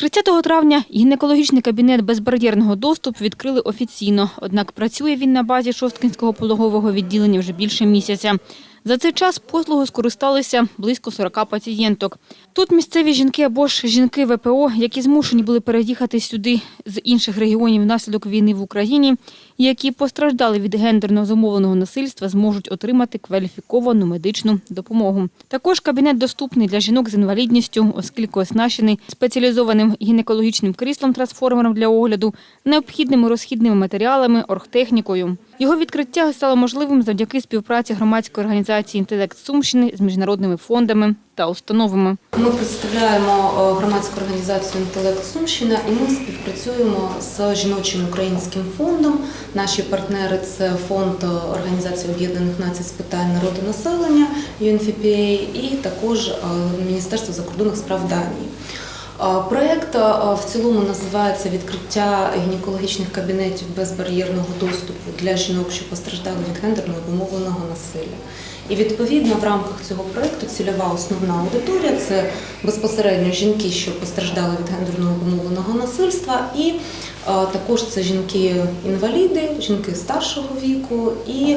30 травня гінекологічний кабінет безбар'єрного доступу відкрили офіційно, однак працює він на базі Шосткинського пологового відділення вже більше місяця. За цей час послугу скористалися близько 40 пацієнток. Тут місцеві жінки або ж жінки ВПО, які змушені були переїхати сюди з інших регіонів внаслідок війни в Україні, які постраждали від гендерно зумовленого насильства, зможуть отримати кваліфіковану медичну допомогу. Також кабінет доступний для жінок з інвалідністю, оскільки оснащений спеціалізованим гінекологічним кріслом-трансформером для огляду, необхідними розхідними матеріалами, оргтехнікою. Його відкриття стало можливим завдяки співпраці громадської організації «Інтелект Сумщини» з міжнародними фондами та установами. Ми представляємо е, громадську організацію Інтелект Сумщина і ми співпрацюємо з жіночим українським фондом. Наші партнери це фонд е, Організації Об'єднаних Націй з питань народу населення UNFPA і також е, Міністерство закордонних справ Данії. Е, Проект е, в цілому називається відкриття гінекологічних кабінетів безбар'єрного доступу для жінок, що постраждали від гендерно обумовленого насилля. І відповідно в рамках цього проекту цільова основна аудиторія це безпосередньо жінки, що постраждали від гендерно обумовленого насильства, і е, також це жінки-інваліди, жінки старшого віку, і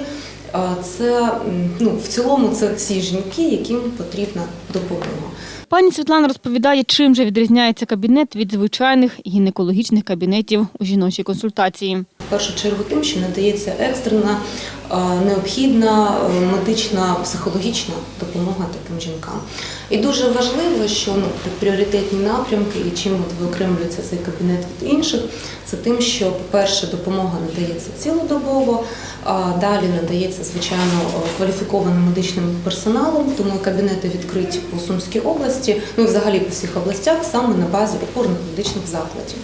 це ну, в цілому це всі жінки, яким потрібна допомога. Пані Світлана розповідає, чим же відрізняється кабінет від звичайних гінекологічних кабінетів у жіночій консультації. Першу чергу тим, що надається екстрена, е, необхідна е, медична, психологічна допомога таким жінкам. І дуже важливо, що ну, пріоритетні напрямки і чим виокремлюється цей кабінет від інших, це тим, що, по-перше, допомога надається цілодобово, а далі надається, звичайно, кваліфікованим медичним персоналом, тому кабінети відкриті по Сумській області, ну і взагалі по всіх областях, саме на базі опорних медичних закладів.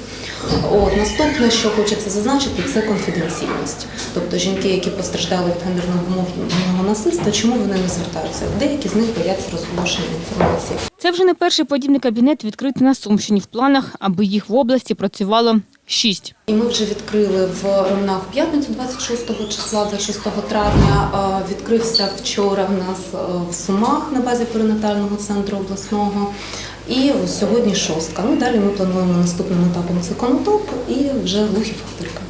От наступне, що хочеться зазначити, це конфіденційність. Тобто жінки, які постраждали від гендерного насильства, чому вони не звертаються? Деякі з них бояться розголошення інформації. Це вже не перший подібний кабінет відкритий на Сумщині в планах, аби їх в області працювало шість. І ми вже відкрили в Ромнах в п'ятницю 26 числа, 26 травня. Відкрився вчора в нас е, в Сумах на базі перинатального центру обласного. І сьогодні шостка. Ну далі ми плануємо наступним етапом це конотоп і вже глухі фактирка.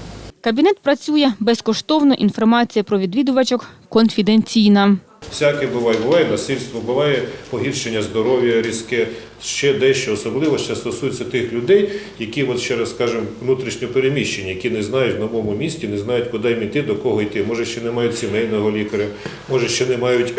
Кабінет працює безкоштовно. Інформація про відвідувачок конфіденційна. Всяке буває, буває насильство, буває погіршення здоров'я різке, ще дещо особливо що стосується тих людей, які, от ще раз скажемо, внутрішньо переміщені, які не знають в новому місті, не знають, куди їм йти, до кого йти. Може, ще не мають сімейного лікаря, може, ще не мають,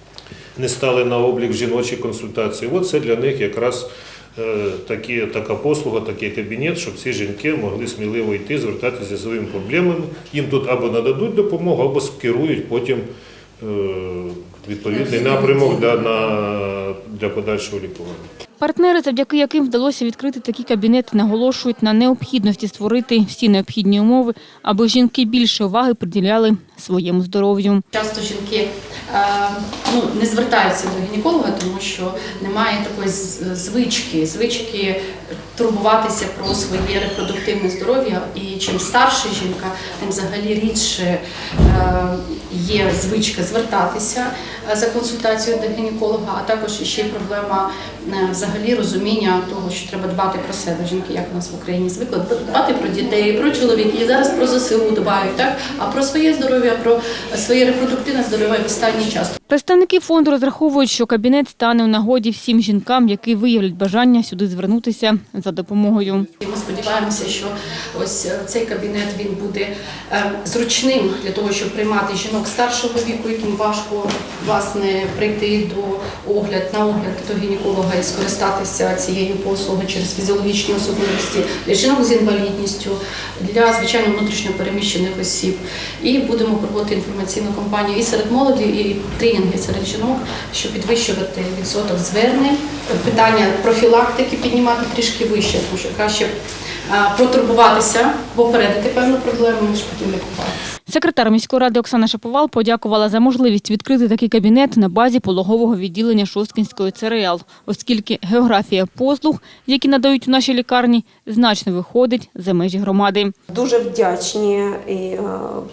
не стали на облік в жіночій консультації. От це для них якраз. е, Такі, така послуга, такий кабінет, щоб ці жінки могли сміливо йти, звертатися зі своїми проблемами. Їм тут або нададуть допомогу, або скерують потім відповідний напрямок для, на, для подальшого лікування. Партнери, завдяки яким вдалося відкрити такі кабінети, наголошують на необхідності створити всі необхідні умови, аби жінки більше уваги приділяли своєму здоров'ю. Часто жінки е, ну, не звертаються до гінеколога, тому що немає такої звички, звички турбуватися про своє репродуктивне здоров'я. І чим старша жінка, тим взагалі рідше е, є звичка звертатися е, за консультацією до гінеколога, а також ще й проблема е, взагалі розуміння того, що треба дбати про себе. Жінки, як у нас в Україні звикли, дбати про дітей, про чоловіків, зараз про ЗСУ дбають, так? а про своє здоров'я, про своє репродуктивне здоров'я в останній час. Представники фонду розраховують, що кабінет стане у нагоді всім жінкам, які виявлять бажання сюди звернутися за допомогою. Ми сподіваємося, що ось е, цей кабінет він буде е, зручним для того, щоб приймати жінок старшого віку, яким важко власне прийти до огляд на огляд до гінеколога і скористатися цією послугою через фізіологічні особливості для жінок з інвалідністю, для звичайно внутрішньо переміщених осіб. І будемо проводити інформаційну кампанію і серед молоді, і тренінги жінок, щоб підвищувати відсоток звернень, питання профілактики піднімати трішки вище, тому що краще а, протурбуватися, попередити певну проблему, ніж потім лікувати. Секретар міської ради Оксана Шаповал подякувала за можливість відкрити такий кабінет на базі пологового відділення Шосткінської ЦРЛ, оскільки географія послуг, які надають у нашій лікарні, значно виходить за межі громади. Дуже вдячні і е,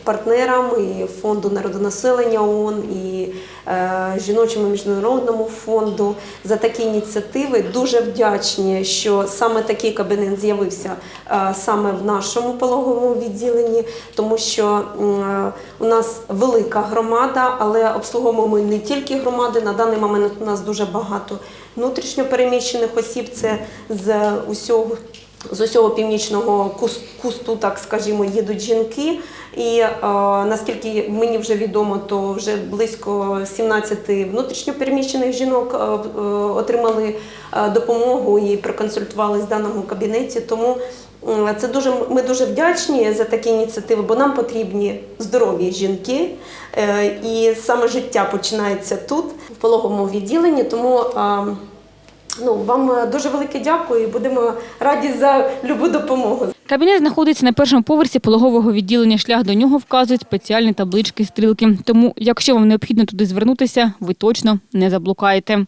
партнерам, і фонду народонаселення ООН, і е, жіночому міжнародному фонду за такі ініціативи. Дуже вдячні, що саме такий кабінет з'явився е, саме в нашому пологовому відділенні, тому що у нас велика громада, але обслуговуємо ми не тільки громади. На даний момент у нас дуже багато внутрішньопереміщених осіб. Це з усього. З усього північного кусту, так скажімо, їдуть жінки. І е, наскільки мені вже відомо, то вже близько 17 внутрішньопереміщених жінок е, е, отримали е, допомогу і проконсультувались в даному кабінеті. Тому це дуже ми дуже вдячні за такі ініціативи, бо нам потрібні здорові жінки, е, і саме життя починається тут, в пологовому відділенні. Тому Ну, вам дуже велике дякую і будемо раді за любу допомогу. Кабінет знаходиться на першому поверсі пологового відділення. Шлях до нього вказують спеціальні таблички стрілки. Тому, якщо вам необхідно туди звернутися, ви точно не заблукаєте.